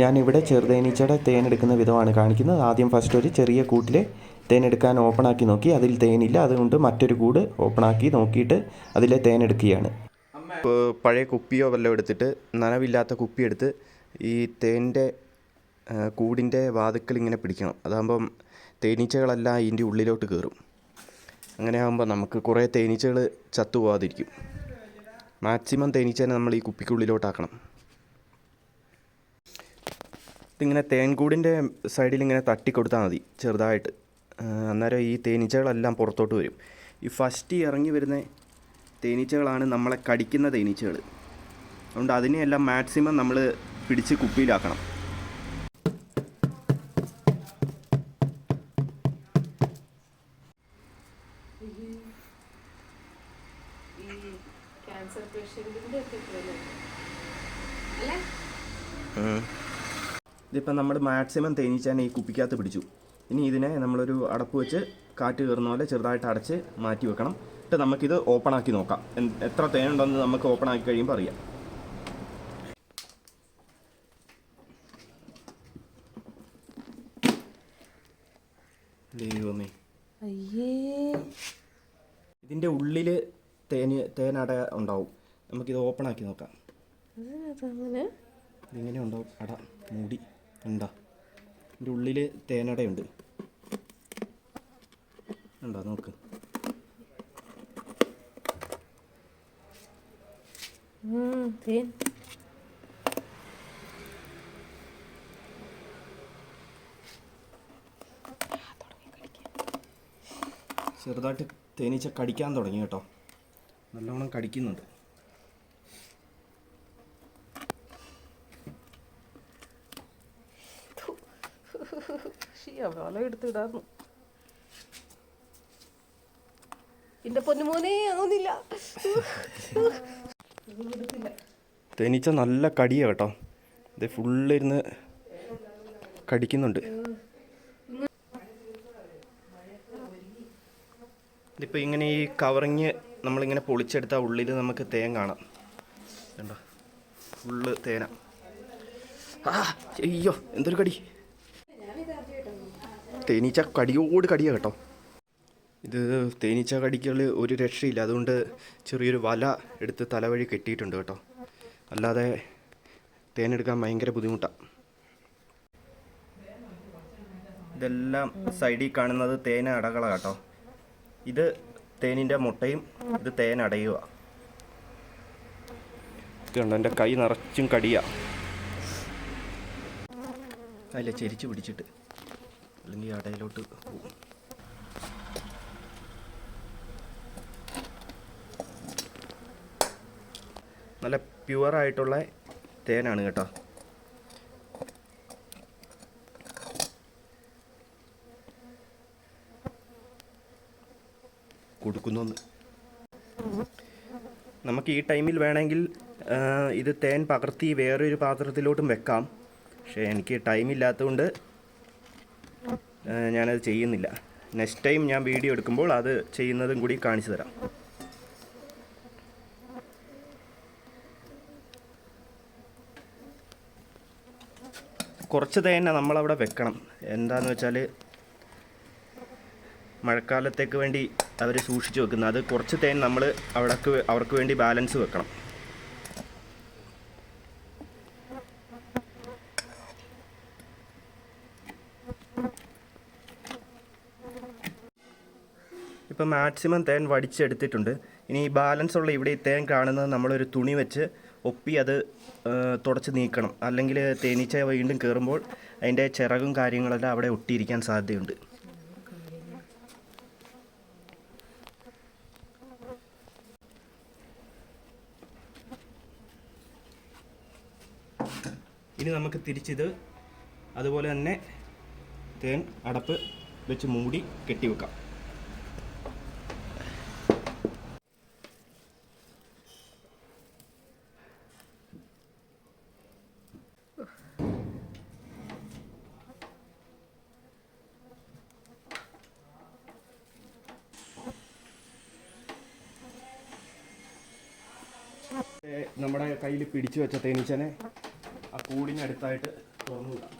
ഞാനിവിടെ ചെറുതേനീച്ചയുടെ തേനെടുക്കുന്ന വിധമാണ് കാണിക്കുന്നത്. ആദ്യം ഫസ്റ്റ് ഒരു ചെറിയ കൂട്ടിൽ തേനെടുക്കാൻ ഓപ്പണാക്കി നോക്കി. അതിൽ തേനില്ല. അതുകൊണ്ട് മറ്റൊരു കൂട് ഓപ്പണാക്കി നോക്കിയിട്ട് അതിലെ തേനെടുക്കുകയാണ്. പഴയ കുപ്പിയോ വല്ലതും എടുത്തിട്ട് നനവില്ലാത്ത കുപ്പി എടുത്ത് ഈ തേന്റെ കൂടിന്റെ വാതുക്കൽ ഇങ്ങനെ പിടിക്കണം. അതാകുമ്പം തേനീച്ചകളെല്ലാം ഇതിന്റെ ഉള്ളിലോട്ട് കയറും അങ്ങനെ ആകുമ്പോൾ നമുക്ക് കുറേ തേനീച്ചകൾ ചത്തുപോകാതിരിക്കും മാക്സിമം തേനീച്ചേനെ നമ്മൾ ഈ കുപ്പിക്കുള്ളിലോട്ടാക്കണം. ഇതിങ്ങനെ തേൻകൂടിന്റെ സൈഡിൽ ഇങ്ങനെ തട്ടി കൊടുത്താൽ മതി ചെറുതായിട്ട്. അന്നേരം ഈ തേനീച്ചകളെല്ലാം പുറത്തോട്ട് വരും. ഈ ഫസ്റ്റ് ഇറങ്ങി വരുന്ന തേനീച്ചകളാണ് നമ്മളെ കടിക്കുന്ന തേനീച്ചകൾ. അതുകൊണ്ട് അതിനെയെല്ലാം മാക്സിമം നമ്മൾ പിടിച്ച് കുപ്പിയിലാക്കണം. ക്യാൻസർ പേഷ്യന്റിന്റെ ഒക്കെ? അല്ലേ? ഇതിപ്പോൾ നമ്മൾ മാക്സിമം തേനീച്ചാനെ ഈ കുപ്പിക്കകത്ത് പിടിച്ചു. ഇനി ഇതിനെ നമ്മളൊരു അടപ്പ് വെച്ച് കാറ്റ് കയറുന്ന പോലെ ചെറുതായിട്ട് അടച്ച് മാറ്റി വെക്കണം. എന്നിട്ട് നമുക്കിത് ഓപ്പൺ ആക്കി നോക്കാം എത്ര തേനുണ്ടെന്ന് നമുക്ക് ഓപ്പൺ ആക്കി കഴിയുമ്പോൾ അറിയാം ദൈവമേ അയ്യേ. ഇതിന്റെ ഉള്ളിൽ തേന് തേനട ഉണ്ടാവും. നമുക്കിത് ഓപ്പൺ ആക്കി നോക്കാം ഇതിങ്ങനെ ഉണ്ടാവും. അട മൂടി. ഉണ്ടാ? ഇതിന്റെ ഉള്ളിൽ തേനടയുണ്ട്. ഉണ്ടോ? നോക്ക്. തേൻ. ചെറുതായിട്ട് തേനീച്ച കടിക്കാൻ തുടങ്ങി കേട്ടോ നല്ലോണം കടിക്കുന്നുണ്ട് ഷിയ എടുത്തിടാന്നു. എന്റെ പൊന്നുമോനെ ആവുന്നില്ല തേനീച്ച നല്ല കടിയാ കേട്ടോ. ഇത് ഫുള്ളിരുന്ന് കടിക്കുന്നുണ്ട്. ഇതിപ്പോൾ ഇങ്ങനെ ഈ കവറിങ് നമ്മളിങ്ങനെ പൊളിച്ചെടുത്ത ഉള്ളിൽ നമുക്ക് തേൻ കാണാം. കണ്ടോ? ഫുള്ള് തേന. ആ അയ്യോ എന്തൊരു കടി. തേനീച്ച കടിയോട് കടിയാ കേട്ടോ. ഇത് തേനീച്ച കടിക്കൽ ഒരു രക്ഷയില്ല. അതുകൊണ്ട് ചെറിയൊരു വല എടുത്ത് തലവഴി കെട്ടിയിട്ടുണ്ട് കേട്ടോ. അല്ലാതെ തേനെടുക്കാൻ ഭയങ്കര ബുദ്ധിമുട്ടാണ് ഇതെല്ലാം സൈഡിൽ കാണുന്നത് തേന അടകളാണ് കേട്ടോ. ഇത് തേനിന്റെ മുട്ടയും ഇത് തേൻ അടയുക ഇത് എന്റെ കൈ നിറച്ചും കടിയാ. അല്ല ചെരിച്ച് പിടിച്ചിട്ട്. അല്ലെങ്കിൽ അടയിലോട്ട് പോകും. നല്ല പ്യുവറായിട്ടുള്ള തേനാണ് കേട്ടോ. കൊടുക്കുന്നു നമുക്ക് ഈ ടൈമിൽ വേണമെങ്കിൽ ഇത് തേൻ പകർത്തി വേറൊരു പാത്രത്തിലോട്ടും വെക്കാം. പക്ഷേ എനിക്ക് ടൈമില്ലാത്തതുകൊണ്ട് ഞാനത് ചെയ്യുന്നില്ല. നെക്സ്റ്റ് ടൈം ഞാൻ വീഡിയോ എടുക്കുമ്പോൾ അത് ചെയ്യുന്നതും കൂടി കാണിച്ചു തരാം. കുറച്ച് തേന നമ്മളവിടെ വെക്കണം. എന്താണെന്ന് വെച്ചാൽ മഴക്കാലത്തേക്ക് വേണ്ടി അവർ സൂക്ഷിച്ച് വെക്കുന്നത്. അത് കുറച്ച് തേൻ നമ്മൾ അവിടേക്ക് അവർക്ക് വേണ്ടി ബാലൻസ് വെക്കണം. ഇപ്പം മാക്സിമം തേൻ വടിച്ചെടുത്തിട്ടുണ്ട്. ഇനി ബാലൻസ് ഉള്ള ഇവിടെ ഈ തേൻ കാണുന്നത് നമ്മളൊരു തുണി വെച്ച് ഒപ്പി അത് തുടച്ച് നീക്കണം. അല്ലെങ്കിൽ തേനീച്ച വീണ്ടും കയറുമ്പോൾ അതിന്റെ ചിറകും കാര്യങ്ങളെല്ലാം അവിടെ ഒട്ടിയിരിക്കാൻ സാധ്യതയുണ്ട്. ഇനി നമുക്ക് തിരിച്ചിത് അതുപോലെ തന്നെ തേൻ അടപ്പ് വെച്ച് മൂടി കെട്ടിവെക്കാം. നമ്മുടെ കയ്യിൽ പിടിച്ചു വെച്ച തേനീച്ചനെ ആ കൂടിനടുത്തായിട്ട് തുറന്നു വിടാം.